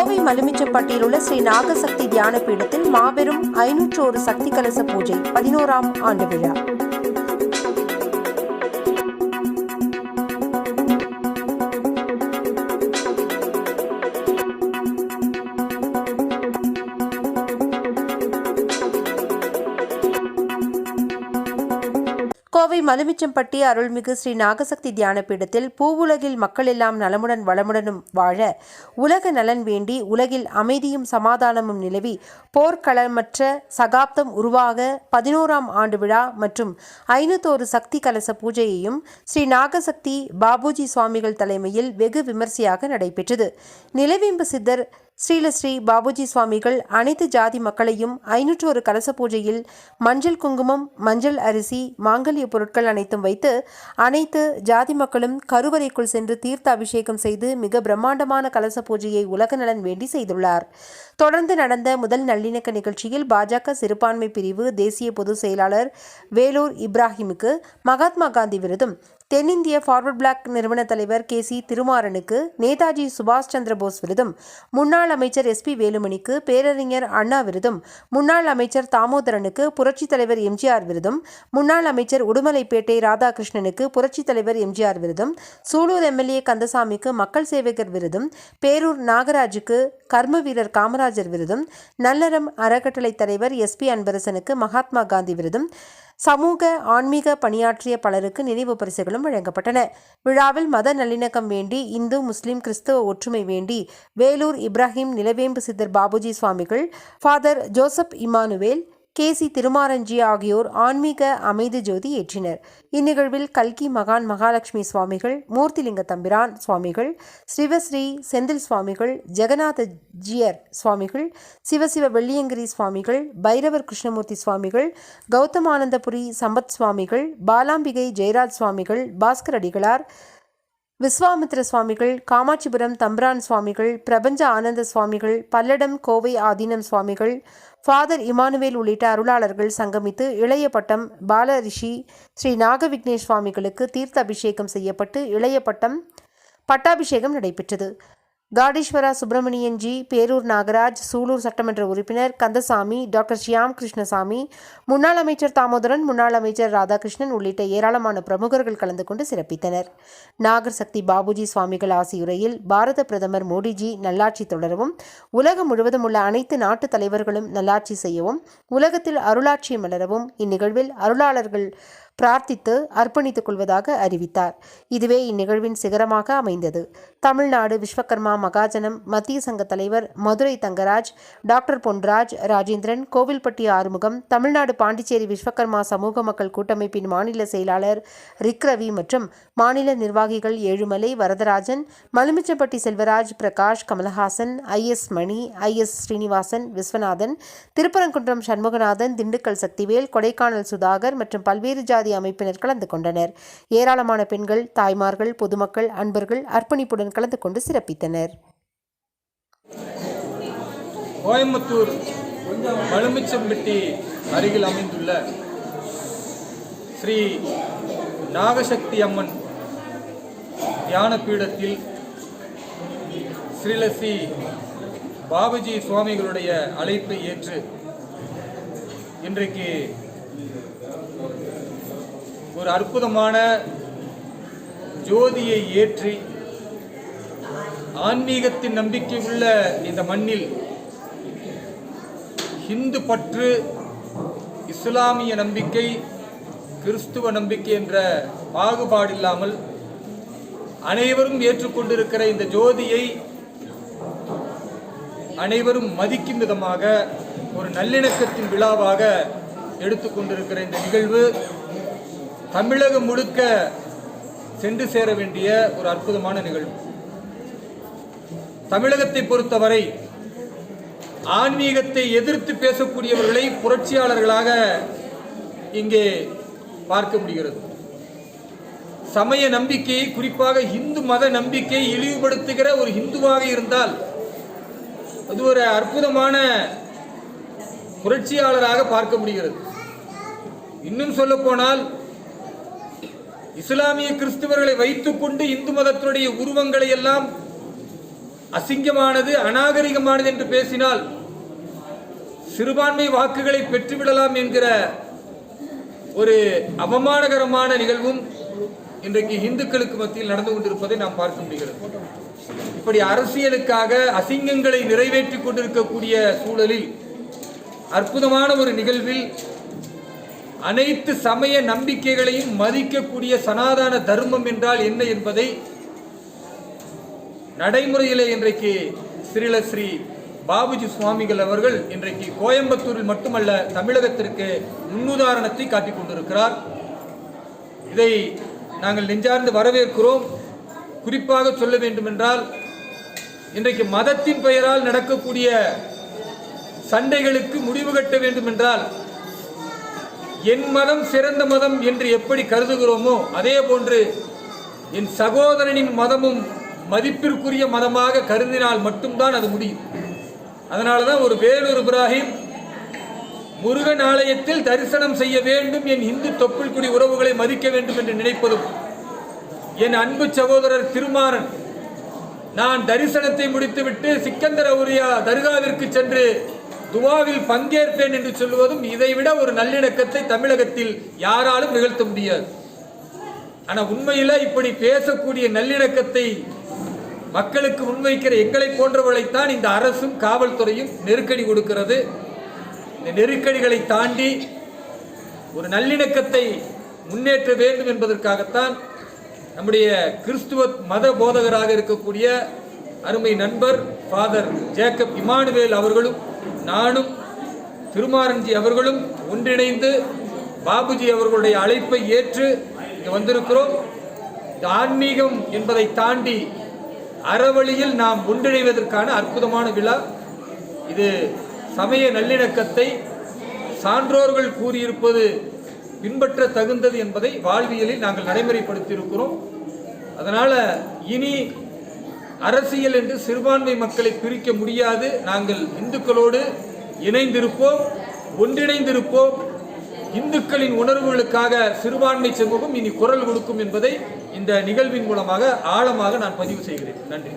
கோவை மலுமிச்சப்பட்டியில் உள்ள ஸ்ரீ நாகசக்தி தியான பீடத்தில் மாபெரும் ஐநூற்றோரு சக்தி கலச பூஜை பதினோராம் ஆண்டு விழா. மதுமிச்சம்பட்டி மலுமிச்சம்பட்டி அருள்மிகு ஸ்ரீ நாகசக்தி தியான பீடத்தில் பூவுலகில் மக்கள் எல்லாம் நலமுடன் வளமுடனும் வாழ உலக நலன் வேண்டி உலகில் அமைதியும் சமாதானமும் நிலவி போர்க்களமற்ற சகாப்தம் உருவாக பதினோராம் ஆண்டு விழா மற்றும் ஐநூத்தோரு சக்தி கலச பூஜையையும் ஸ்ரீ நாகசக்தி பாபுஜி சுவாமிகள் தலைமையில் வெகு விமர்சையாக நடைபெற்றது. நிலவேம்பு சித்தர் ஸ்ரீலஸ்ரீ பாபுஜி சுவாமிகள் அனைத்து ஜாதி மக்களையும் ஐநூற்று ஒரு கலச பூஜையில் மஞ்சள் குங்குமம் மஞ்சள் அரிசி மாங்கல்ய பொருட்கள் அனைத்தும் வைத்து அனைத்து ஜாதி மக்களும் கருவறைக்குள் சென்று தீர்த்த அபிஷேகம் செய்து மிக பிரம்மாண்டமான கலச பூஜையை உலக நலன் வேண்டி செய்துள்ளார். தொடர்ந்து நடந்த முதல் நல்லிணக்க நிகழ்ச்சியில் பாஜக சிறுபான்மை பிரிவு தேசிய பொதுச் செயலாளர் வேலூர் இப்ராஹிமுக்கு மகாத்மா காந்தி விருதும் தென்னிந்திய ஃபார்வர்ட் பிளாக் நிறுவன தலைவர் கே சி திருமாறனுக்கு நேதாஜி சுபாஷ் சந்திர போஸ் விருதும் முன்னாள் அமைச்சர் எஸ் பி வேலுமணிக்கு பேரறிஞர் அண்ணா விருதும் முன்னாள் அமைச்சர் தாமோதரனுக்கு புரட்சித் தலைவர் எம்ஜிஆர் விருதும் முன்னாள் அமைச்சர் உடுமலைப்பேட்டை ராதாகிருஷ்ணனுக்கு புரட்சித் தலைவர் எம்ஜிஆர் விருதும் சூலூர் எம்எல்ஏ கந்தசாமிக்கு மக்கள் சேவகர் விருதும் பேரூர் நாகராஜுக்கு கர்ம வீரர் காமராஜர் விருதும் நல்லறம் அறக்கட்டளை தலைவர் எஸ் பி அன்பரசனுக்கு மகாத்மா காந்தி விருதும் சமூக ஆன்மீக பணியாற்றிய பலருக்கு நினைவு பரிசுகளும் வழங்கப்பட்டன. விழாவில் மத நல்லிணக்கம் வேண்டி இந்து முஸ்லிம் கிறிஸ்தவ ஒற்றுமை வேண்டி வேலூர் இப்ராஹிம் நிலவேம்பு சித்தர் பாபுஜி சுவாமிகள் Father Joseph Emmanuel K C திருமாரஞ்சி ஆகியோர் ஆன்மீக அமைதி ஜோதி ஏற்றினர். இந்நிகழ்வில் கல்கி மகான் மகாலட்சுமி சுவாமிகள் மூர்த்திலிங்க தம்பிரான் சுவாமிகள் சிவஸ்ரீ செந்தில் சுவாமிகள் ஜெகநாத ஜியர் சுவாமிகள் சிவசிவ வெள்ளியங்கிரி சுவாமிகள் பைரவர் கிருஷ்ணமூர்த்தி சுவாமிகள் கௌதமானந்தபுரி சம்பத் சுவாமிகள் பாலாம்பிகை ஜெயராஜ் சுவாமிகள் பாஸ்கர் அடிகளார் விஸ்வாமித்ர சுவாமிகள் காமாட்சிபுரம் தம்பிரான் சுவாமிகள் பிரபஞ்ச ஆனந்த சுவாமிகள் பல்லடம் கோவை ஆதீனம் சுவாமிகள் ஃபாதர் இமானுவேல் உள்ளிட்ட அருளாளர்கள் சங்கமித்து இளைய பட்டம் பாலரிஷி ஸ்ரீ நாக சுவாமிகளுக்கு தீர்த்த அபிஷேகம் செய்யப்பட்டு இளைய பட்டம் பட்டாபிஷேகம் நடைபெற்றது. காடீஸ்வரா சுப்பிரமணியன்ஜி பேரூர் நாகராஜ் சூலூர் சட்டமன்ற உறுப்பினர் கந்தசாமி டாக்டர் ஷியாம் கிருஷ்ணசாமி முன்னாள் அமைச்சர் தாமோதரன் முன்னாள் அமைச்சர் ராதாகிருஷ்ணன் உள்ளிட்ட ஏராளமான பிரமுகர்கள் கலந்து கொண்டு சிறப்பித்தனர். நாகர் சக்தி பாபுஜி சுவாமிகள் ஆசியுரையில் பாரத பிரதமர் மோடிஜி நல்லாட்சி தொடரவும் உலகம் முழுவதும் உள்ள அனைத்து நாட்டு தலைவர்களும் நல்லாட்சி செய்யவும் உலகத்தில் அருளாட்சி மலரவும் இந்நிகழ்வில் அருளாளர்கள் பிரார்த்தித்து அர்ப்பணித்துக் கொள்வதாக அறிவித்தார். இதுவே இந்நிகழ்வின் சிகரமாக அமைந்தது. தமிழ்நாடு விஸ்வகர்மா மகாஜனம் மத்திய சங்க தலைவர் மதுரை தங்கராஜ் டாக்டர் பொன்ராஜ் ராஜேந்திரன் கோவில்பட்டி ஆறுமுகம் தமிழ்நாடு பாண்டிச்சேரி விஸ்வகர்மா சமூக மக்கள் கூட்டமைப்பின் மாநில செயலாளர் ரிக் ரவி மற்றும் மாநில நிர்வாகிகள் Ezhumalai Varadarajan Malumichampatti Selvaraj Prakash Kamalahasan I S Mani I S Srinivasan Viswanathan Thiruparankundram Shanmuganathan Dindigul Sakthivel Kodaikanal Sudhakar மற்றும் பல்வேறு ஜாதி அமைப்பினர் கலந்து கொண்டனர். ஏராளமான பெண்கள் தாய்மார்கள் பொதுமக்கள் அன்பர்கள் அர்ப்பணிப்புடன் கலந்து கொண்டு சிறப்பித்தனர். கோயம்புத்தூர் மலுமிச்சம்பட்டி அருகில் அமைந்துள்ள ஸ்ரீ நாகசக்தி அம்மன் தியான பீடத்தில் ஸ்ரீலஸ்ரீ பாபுஜி சுவாமிகளுடைய அழைப்பை ஏற்று இன்றைக்கு ஒரு அற்புதமான ஜோதியை ஏற்றி ஆன்மீகத்தின் நம்பிக்கை உள்ள இந்த மண்ணில் ஹிந்து பற்று இஸ்லாமிய நம்பிக்கை கிறிஸ்துவ நம்பிக்கை என்ற பாகுபாடு இல்லாமல் அனைவரும் ஏற்றுக்கொண்டிருக்கிற இந்த ஜோதியை அனைவரும் மதிக்கும் விதமாக ஒரு நல்லிணக்கத்தின் விழாவாக எடுத்துக்கொண்டிருக்கிற இந்த நிகழ்வு. தமிழகம் முழுக்க சென்று சேர வேண்டிய ஒரு அற்புதமான நிகழ்வு. தமிழகத்தை பொறுத்தவரை ஆன்மீகத்தை எதிர்த்து பேசக்கூடியவர்களை புரட்சியாளர்களாக இங்கே பார்க்க முடிகிறது. சமய நம்பிக்கையை குறிப்பாக இந்து மத நம்பிக்கையை இழிவுபடுத்துகிற ஒரு இந்துவாக இருந்தால் அது ஒரு அற்புதமான புரட்சியாளராக பார்க்க முடிகிறது. இன்னும் சொல்ல போனால் இஸ்லாமிய கிறிஸ்தவர்களை வைத்துக்கொண்டு இந்து மதத்தினுடைய உருவங்களை எல்லாம் அசிங்கமானது அநாகரிகமானது என்று பேசினால் சிறுபான்மை வாக்குகளை பெற்றுவிடலாம் என்கிற ஒரு அவமானகரமான நிகழ்வும் இன்றைக்கு இந்துக்களுக்கு மத்தியில் நடந்து கொண்டிருப்பதை நாம் பார்க்க முடிகிறது. இப்படி அரசியலுக்காக அசிங்கங்களை நிறைவேற்றிக் கொண்டிருக்கக்கூடிய சூழலில் அற்புதமான ஒரு நிகழ்வில் அனைத்து சமய நம்பிக்கைகளையும் மதிக்கக்கூடிய சனாதன தர்மம் என்றால் என்ன என்பதை நடைமுறையிலே இன்றைக்கு ஸ்ரீல ஸ்ரீ பாபுஜி சுவாமிகள் அவர்கள் இன்றைக்கு கோயம்புத்தூரில் மட்டுமல்ல தமிழகத்திற்கு முன்னுதாரணத்தை காட்டிக் கொண்டிருக்கிறார். இதை நாங்கள் நெஞ்சார்ந்து வரவேற்கிறோம். குறிப்பாக சொல்ல வேண்டுமென்றால் இன்றைக்கு மதத்தின் பெயரால் நடக்கக்கூடிய சண்டைகளுக்கு முடிவு கட்ட வேண்டுமென்றால் என் மதம் சிறந்த மதம் என்று எப்படி கருதுகிறோமோ அதே போன்று என் சகோதரனின் மதமும் மதிப்பிற்குரிய மதமாக கருதினால் மட்டும்தான் அது முடியும். அதனால தான் ஒரு வேலூர் இப்ராஹிம் முருகன் ஆலயத்தில் தரிசனம் செய்ய வேண்டும் என் இந்து தொப்பில்குடி உறவுகளை மதிக்க வேண்டும் என்று நினைப்பதும் என் அன்பு சகோதரர் திருமாறன் நான் தரிசனத்தை முடித்துவிட்டு சிக்கந்தர உரியா தர்காவிற்கு சென்று துவாவில் பங்கேற்பேன் என்று சொல்லுவதும் இதைவிட ஒரு நல்லிணக்கத்தை தமிழகத்தில் யாராலும் நிகழ்த்த முடியாது. ஆனா உண்மையில இப்படி பேசக்கூடிய நல்லிணக்கத்தை மக்களுக்கு முன்வைக்கிற எங்களை போன்றவர்களைத்தான் இந்த அரசும் காவல்துறையும் நெருக்கடி கொடுக்கிறது. இந்த நெருக்கடிகளை தாண்டி ஒரு நல்லிணக்கத்தை முன்னேற்ற வேண்டும் என்பதற்காகத்தான் நம்முடைய கிறிஸ்துவ மத போதகராக இருக்கக்கூடிய அருமை நண்பர் ஃபாதர் ஜேக்கப் இமானுவேல் அவர்களும் நானும் திருமாறன்ஜி அவர்களும் ஒன்றிணைந்து பாபுஜி அவர்களுடைய அழைப்பை ஏற்று இங்கே வந்திருக்கிறோம். இந்த ஆன்மீகம் என்பதை தாண்டி அறவழியில் நாம் ஒன்றிணைவதற்கான அற்புதமான விழா. இது சமய நல்லிணக்கத்தை சான்றோர்கள் கூறியிருப்பது பின்பற்ற தகுந்தது என்பதை வாழ்வியலில் நாங்கள் நடைமுறைப்படுத்தியிருக்கிறோம். அதனால் இனி அரசியல் என்று சிறுபான்மை மக்களை பிரிக்க முடியாது. நாங்கள் இந்துக்களோடு இணைந்திருப்போம் ஒன்றிணைந்திருப்போம். இந்துக்களின் உணர்வுகளுக்காக சிறுபான்மை சமூகம் இனி குரல் கொடுக்கும் என்பதை இந்த நிகழ்வின் மூலமாக ஆழமாக நான் பதிவு செய்கிறேன். நன்றி.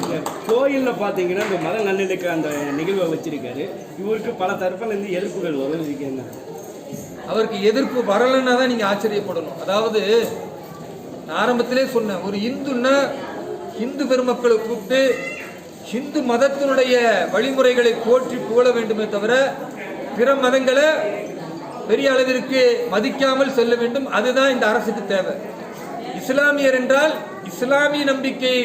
இந்த கோயிலில் பார்த்தீங்கன்னா இந்த மத நல்லிணக்க அந்த நிகழ்வை வச்சிருக்காரு. இவருக்கு பல தரப்புலேருந்து எதிர்ப்புகள் வரும் அவருக்கு எதிர்ப்பு வரலைன்னா தான் நீங்கள் ஆச்சரியப்படணும். அதாவது நான் ஆரம்பத்திலே சொன்னேன் ஒரு இந்துன்னா இந்து பெருமக்களை கூப்பிட்டு இந்து மதத்தினுடைய வழிமுறைகளை போற்றி புகழ வேண்டுமே தவிர பிற மதங்களை பெரிய அளவிற்கு மதிக்காமல் செல்ல வேண்டும். அதுதான் இந்த அரசுக்கு தேவை. இஸ்லாமியர் என்றால் இஸ்லாமிய நம்பிக்கையை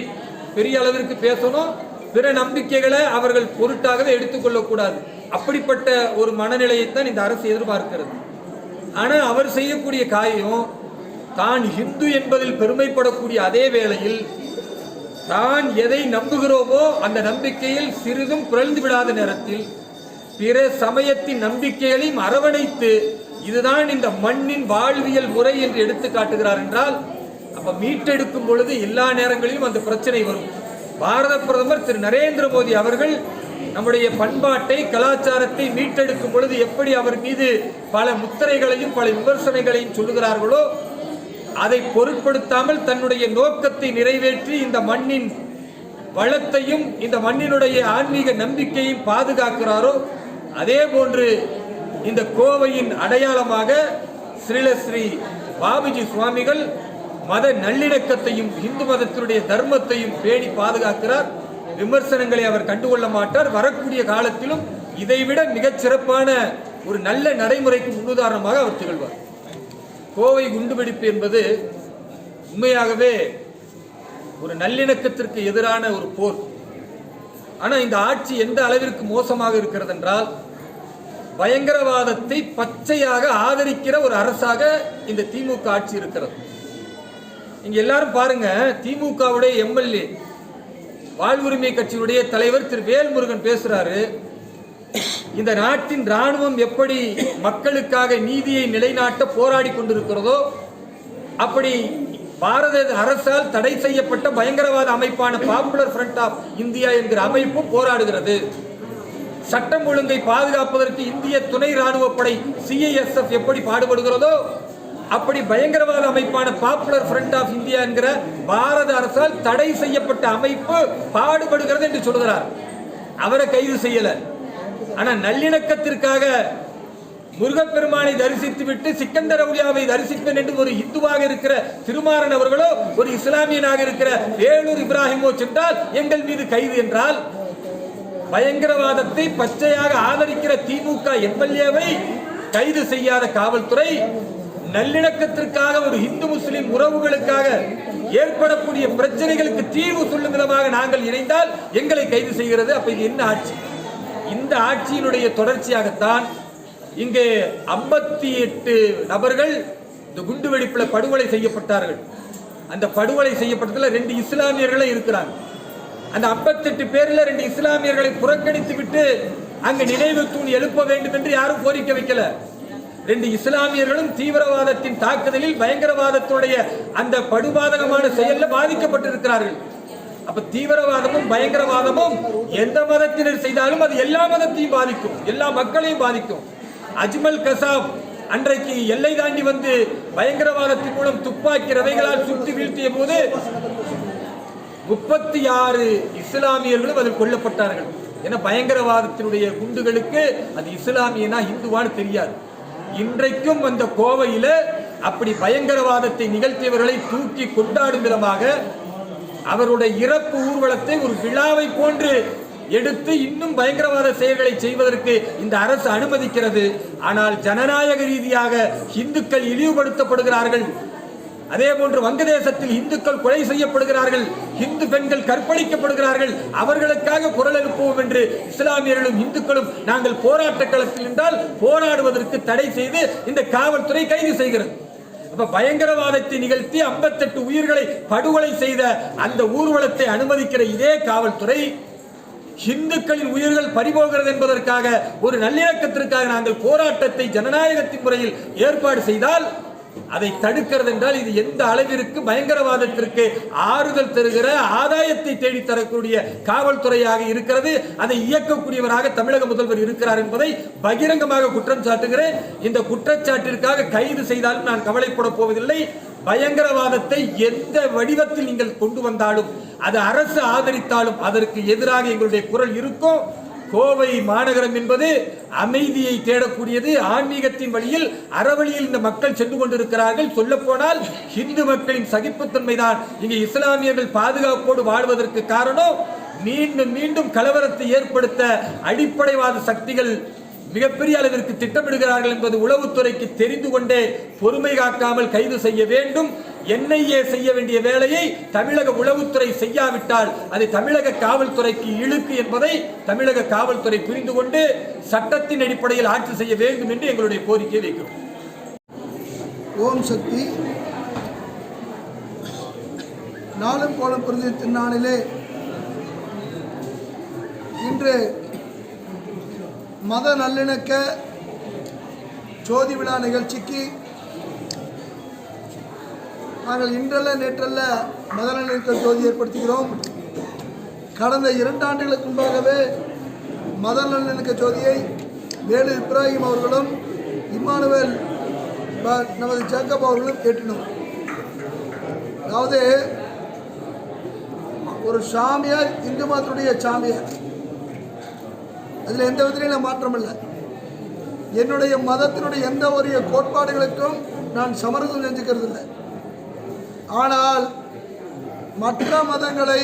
பெரிய அளவிற்கு பேசணும். பிற நம்பிக்கைகளை அவர்கள் பொருட்டாகவே எடுத்துக்கொள்ளக்கூடாது அப்படிப்பட்ட ஒரு மனநிலையைத்தான் இந்த அரசு எதிர்பார்க்கிறது. ஆனால் அவர் செய்யக்கூடிய காரியம் தான் ஹிந்து என்பதில் பெருமைப்படக்கூடிய அதே வேளையில் தான் எதை நம்புகிறோமோ அந்த நம்பிக்கையில் சிறிதும் பிறழ்ந்து விடாத நேரத்தில் பிற சமயத்தின் நம்பிக்கைகளையும் அரவணைத்து இதுதான் இந்த மண்ணின் வாழ்வியல் முறை என்று எடுத்து காட்டுகிறார் என்றால் அப்ப மீட்டெடுக்கும் பொழுது எல்லா நேரங்களிலும் அந்த பிரச்சனை வரும். பாரத பிரதமர் திரு. நரேந்திர மோடி அவர்கள் நம்முடைய பண்பாட்டை கலாச்சாரத்தை மீட்டெடுக்கும் பொழுது எப்படி அவர் மீது பல முத்திரைகளையும் பல விமர்சனங்களையும் சொல்லுகிறார்களோ அதை பொருட்படுத்தாமல் தன்னுடைய நோக்கத்தை நிறைவேற்றி இந்த மண்ணின் வளத்தையும் இந்த மண்ணினுடைய ஆன்மீக நம்பிக்கையும் பாதுகாக்கிறாரோ அதே போன்று இந்த கோவையின் அடையாளமாக ஸ்ரீலஸ்ரீ பாபுஜி சுவாமிகள் மத நல்லிணக்கத்தையும் இந்து மதத்தினுடைய தர்மத்தையும் பேணி பாதுகாக்கிறார். விமர்சனங்களை அவர் கண்டுகொள்ள மாட்டார். வரக்கூடிய காலத்திலும் இதைவிட மிகச் சிறப்பான ஒரு நல்ல நடைமுறைக்கு முன்னுதாரணமாக அவர் திகழ்வார். கோவை குண்டுவெடிப்பு என்பது உண்மையாகவே ஒரு நல்லிணக்கத்திற்கு எதிரான ஒரு போர். ஆனால் இந்த ஆட்சி எந்த அளவிற்கு மோசமாக இருக்கிறது என்றால் பயங்கரவாதத்தை பச்சையாக ஆதரிக்கிற ஒரு அரசாக இந்த திமுக ஆட்சி இருக்கிறது. இங்க எல்லாரும் பாருங்க திமுகவுடைய எம்எல்ஏ வாழ்வுரிமை கட்சியுடைய தலைவர் திரு வேல்முருகன் பேசுறாரு இந்த நாட்டின் ராணுவம் எப்படி மக்களுக்காக நீதியை நிலைநாட்ட போராடி கொண்டிருக்கிறதோ அப்படி பாரத அரசால் தடை செய்யப்பட்ட பயங்கரவாத அமைப்பான பாப்புலர் ஃப்ரண்ட் ஆஃப் இந்தியா என்கிற அமைப்பும் போராடுகிறது. சட்டம் ஒழுங்கை பாதுகாப்பதற்கு இந்திய துணை ராணுவ படை சிஐஎஸ்எஃப் எப்படி பாடுபடுகிறதோ அப்படி பயங்கரவாத அமைப்பான பாப்புலர் ஃப்ரண்ட் ஆஃப் இந்தியா என்கிற பாரத அரசால் தடை செய்யப்பட்ட அமைப்பு பாடுபடுகிறது என்று சொல்கிறார். அவரை கைது செய்யலை. ஆனா நல்லிணக்கத்திற்காக முருகப்பெருமானை தரிசித்து விட்டு சிக்கந்தர் அவுலியாவை தரிசிப்பேன் என்று ஒரு இந்துவாக இருக்கிற திருமாறன் அவர்களோ ஒரு இஸ்லாமியனாக இருக்கிற வேலூர் இப்ராஹிமோ சென்றால் எங்கள் மீது கைது என்றால் பயங்கரவாதத்தை பச்சையாக ஆதரிக்கிற திமுக எம்எல்ஏவை கைது செய்யாத காவல்துறை நல்லிணக்கத்திற்காக ஒரு இந்து முஸ்லிம் உறவுகளுக்காக ஏற்படக்கூடிய பிரச்சனைகளுக்கு தீர்வு சொல்லும் விதமாக நாங்கள் இணைந்தால் எங்களை கைது செய்கிறது. அப்ப இது என்ன ஆட்சி? இந்த ஆட்சியினுடைய தொடர்ச்சியாகத்தான் இங்கே ஐம்பத்தி எட்டு நபர்கள் இந்த குண்டு வெடிப்பில் படுகொலை செய்யப்பட்டார்கள். அந்த படுகொலை செய்யப்பட்டதில் ரெண்டு இஸ்லாமியர்களும் இருக்கிறாங்க. அந்த ஐம்பத்தெட்டு பேரில் ரெண்டு இஸ்லாமியர்களை புறக்கணித்து விட்டு அங்கு நினைவு தூண் எழுப்ப வேண்டும் என்று யாரும் கோரிக்கை வைக்கல. ரெண்டு இஸ்லாமியர்களும் தீவிரவாதத்தின் தாக்குதலில் பயங்கரவாதத்துடைய அந்த படுபாதகமான செயலில் பாதிக்கப்பட்டிருக்கிறார்கள். அப்ப தீவிரவாதமும் பயங்கரவாதமும் எந்த மதத்தினர் செய்தாலும் அது எல்லா மதத்தையும் பாதிக்கும் எல்லா மக்களையும் பாதிக்கும். அஜ்மல் கசாப் அன்றைக்கு எல்லை தாண்டி வந்து பயங்கரவாதத்தின் மூலம் துப்பாக்கி ரவைகளால் சுட்டு வீழ்த்திய போது முப்பத்தி ஆறு இஸ்லாமியர்களும் அதில் கொல்லப்பட்டார்கள். ஏன்னா பயங்கரவாதத்தினுடைய குண்டுகளுக்கு அது இஸ்லாமியனா இந்துவான்னு தெரியாது. இன்றைக்கும் அந்த கோவையில அப்படி பயங்கரவாதத்தை நிகழ்த்தியவர்களை தூக்கி கொண்டாடும் விதமாக அவருடைய இறப்பு ஊர்வலத்தை ஒரு விழாவை போன்று எடுத்து இன்னும் பயங்கரவாத செயல்களை செய்வதற்கு இந்த அரசு அனுமதிக்கிறது. ஆனால் ஜனநாயக ரீதியாக இந்துக்கள் இழிவுபடுத்தப்படுகிறார்கள். அதே போன்று வங்கதேசத்தில் இந்துக்கள் கொலை செய்யப்படுகிறார்கள். இந்து பெண்கள் கற்பழிக்கப்படுகிறார்கள். அவர்களுக்காக குரல் எழுப்புவோம் என்று இஸ்லாமியர்களும் இந்துக்களும் நாங்கள் போராட்ட களத்தில் என்றால் போராடுவதற்கு தடை செய்து இந்த காவல்துறை கைது செய்கிறது. அப்ப பயங்கரவாதத்தை நிகழ்த்தி 58 உயிர்களை படுகொலை செய்த அந்த ஊர்வலத்தை அனுமதிக்கிற இதே காவல்துறை இந்துக்களின் உயிர்கள் பறிபோகிறது என்பதற்காக ஒரு நல்லிணக்கத்திற்காக நாங்கள் போராட்டத்தை ஜனநாயகத்தின் முறையில் ஏற்பாடு செய்தால் அதை தடுக்கிறது என்றால் இது எந்த அளவிற்கு பயங்கரவாதத்திற்கு ஆறுதல் தருகிற ஆதாயத்தை தேடி தரக்கூடிய காவல்துறையாக இருக்கிறது அதை இயக்கக்கூடியவராக தமிழக முதல்வர் இருக்கிறார் என்பதை பகிரங்கமாக குற்றம் சாட்டுகிறேன். இந்த குற்றச்சாட்டிற்காக கைது செய்தாலும் நான் கவலைப்பட போவதில்லை. பயங்கரவாதத்தை எந்த வடிவத்தில் நீங்கள் கொண்டு வந்தாலும் அது அரசு ஆதரித்தாலும் அதற்கு எதிராக எங்களுடைய குரல் இருக்கும் கோவை மாநகரம் என்பது அமைதியை தேடக்கூடியது. ஆன்மீகத்தின் வழியில் அறவழியில் இந்த மக்கள் சென்று கொண்டிருக்கிறார்கள். சொல்ல போனால் இந்து மக்களின் சகிப்புத்தன்மை தான் இங்கே இஸ்லாமியர்கள் பாதுகாப்போடு வாழ்வதற்கு காரணம் மீண்டும் மீண்டும் கலவரத்தை ஏற்படுத்த அடிப்படைவாத சக்திகள் மிகப்பெரிய அளவிற்கு திட்டமிடுகிறார்கள் என்பது உளவுத்துறைக்கு தெரிந்து கொண்டே பொறுமை காக்காமல் கைது செய்ய வேண்டும். என்ஐஏ செய்ய வேண்டிய வேலையை தமிழக உளவுத்துறை செய்யாவிட்டால் அது தமிழக காவல்துறைக்கு இழுக்கு என்பதை தமிழக காவல்துறை புரிந்து கொண்டு சட்டத்தின் அடிப்படையில் ஆட்சி செய்ய வேண்டும் என்று எங்களுடைய கோரிக்கை வைக்கிறோம். ஓம் சக்தி. நாளும் கோலம் பிரதி திருநாளிலே இன்று மத நல்லிணக்க ஜோதி விழா நிகழ்ச்சிக்கு நாங்கள் இன்றல்ல நேற்றல்ல மத நல்லிணக்க ஜோதி ஏற்படுத்துகிறோம். கடந்த இரண்டு ஆண்டுகளுக்கு முன்பாகவே மத நல்லிணக்க ஜோதியை வேலு இப்ராஹிம் அவர்களும் இம்மானுவேல் நமது ஜேக்கப் அவர்களும் கேட்டினோம் அதாவது ஒரு சாமியார் இந்து மதத்துடைய சாமியார் அதில் எந்த விதத்திலையும் மாற்றம் இல்லை என்னுடைய மதத்தினுடைய எந்த ஒரு கோட்பாடுகளுக்கும் நான் சமரசம் செஞ்சுக்கிறது இல்லை ஆனால் மற்ற மதங்களை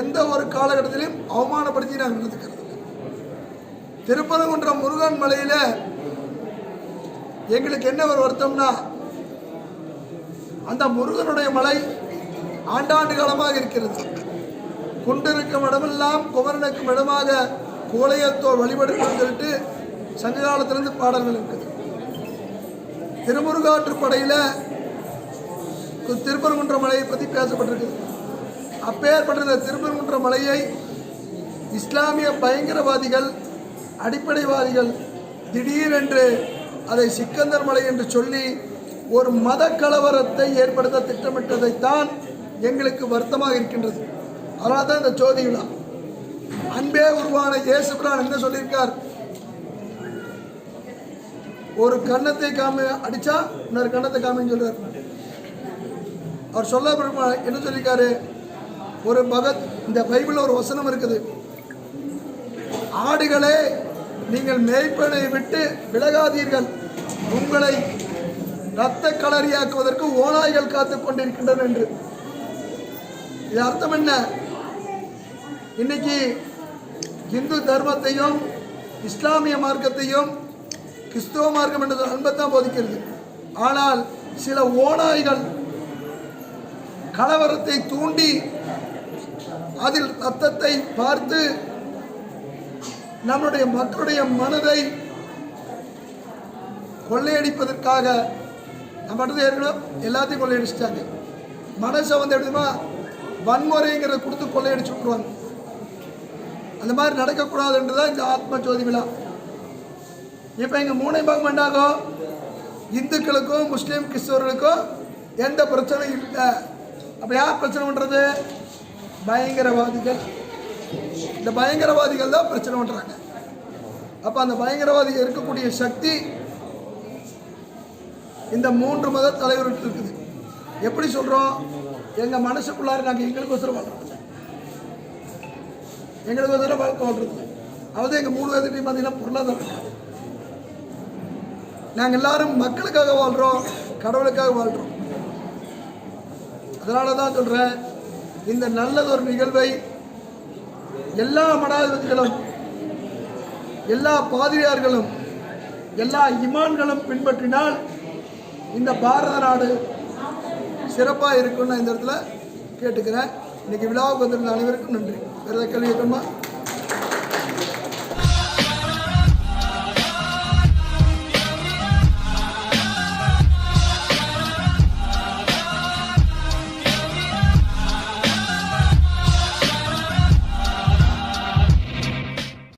எந்த ஒரு காலகட்டத்திலும் அவமானப்படுத்தி நாங்கள் நடந்துக்கிறது திருப்பரங்குன்றம் முருகன் மலையில் எங்களுக்கு என்ன ஒரு வருத்தம்னா அந்த முருகனுடைய மலை ஆண்டாண்டு காலமாக இருக்கிறது. குண்டிருக்கும் இடமெல்லாம் குமரனுக்கும் இடமாக கோலையத்தோர் வழிபடுகள் சொல்லிட்டு சங்க காலத்திலிருந்து பாடல்கள் இருக்குது. திருமுருகாற்றுப்படையில் திருப்பரங்குன்ற மலையை பற்றி பேசப்பட்டிருக்குது அப்பேற்பட்ட இந்த திருப்பரங்குன்ற மலையை இஸ்லாமிய பயங்கரவாதிகள் அடிப்படைவாதிகள் திடீரென்று அதை சிக்கந்தர் மலை என்று சொல்லி ஒரு மத கலவரத்தை ஏற்படுத்த திட்டமிட்டதைத்தான் எங்களுக்கு வருத்தமாக இருக்கின்றது. அதனால் தான் இந்த ஜோதி விழா. அன்பே உருவான இயேசுபிரான் என்ன சொல்லியிருக்கார்? ஒரு கன்னத்தை காமி அடித்தா இன்னொரு கன்னத்தை காமின்னு சொல்லுவார் அவர் சொல்ல என்ன சொல்லியிருக்காரு? ஒரு பகத் இந்த பைபிளில் ஒரு வசனம் இருக்குது. ஆடுகளே நீங்கள் மேய்ப்பனை விட்டு விலகாதீர்கள். உங்களை இரத்த களரியாக்குவதற்கு ஓநாய்கள் காத்து கொண்டிருக்கின்றன என்று. இது அர்த்தம் என்ன? இன்னைக்கு இந்து தர்மத்தையும் இஸ்லாமிய மார்க்கத்தையும் கிறிஸ்துவ மார்க்கம் என்ற அன்பத்தான் போதிக்கிறது. ஆனால் சில ஓநாய்கள் கலவரத்தை தூண்டி அதில் ரத்தத்தை பார்த்து நம்முடைய மக்களுடைய மனதை கொள்ளையடிப்பதற்காக நம்ம ஏற்கனவே எல்லாத்தையும் கொள்ளையடிச்சிட்டாங்க. மனசை வந்து எப்படிமா வன்முறைங்கிறத கொடுத்து கொள்ளையடிச்சு விட்ருவாங்க அந்த மாதிரி நடக்கக்கூடாதுன்றது தான் இந்த ஆத்ம ஜோதி விழா. இப்போ இங்கே மூணை பாகம் என்னாகும்? இந்துக்களுக்கும் முஸ்லீம் கிறிஸ்தவர்களுக்கும் எந்த பிரச்சனையும் இல்லை. அப்போ யார் பிரச்சனை பண்ணுறது பயங்கரவாதிகள். இந்த பயங்கரவாதிகள் தான் பிரச்சனை பண்ணுறாங்க அப்போ அந்த பயங்கரவாதிகள் இருக்கக்கூடிய சக்தி இந்த மூன்று மத தலைவர்கள் இருக்குது. எப்படி சொல்கிறோம் எங்கள் மனசுக்குள்ளார நாங்கள் எங்களுக்கு ஒசரம் வாழ்றோம். எங்களுக்கு ஒசரம் வாழ்க்கை வாழ்றது. அதாவது எங்கள் மூணு பேர்த்தையும் பார்த்தீங்கன்னா பொருளாதாரம் நாங்கள் எல்லாரும் மக்களுக்காக வாழ்கிறோம் கடவுளுக்காக வாழ்கிறோம் அதனால தான் சொல்கிறேன் இந்த நல்லதொரு நிகழ்வை எல்லா மடாதிபதிகளும் எல்லா பாதிரியார்களும் எல்லா இமான்களும் பின்பற்றினால் இந்த பாரத நாடு சிறப்பாக இருக்கும்னு நான் இந்த இடத்துல கேட்டுக்கிறேன். இன்னைக்கு விழாவுக்கு வந்திருந்த அனைவருக்கும் நன்றி. வேறு ஏதாவது கேள்வி கேட்கணுமா?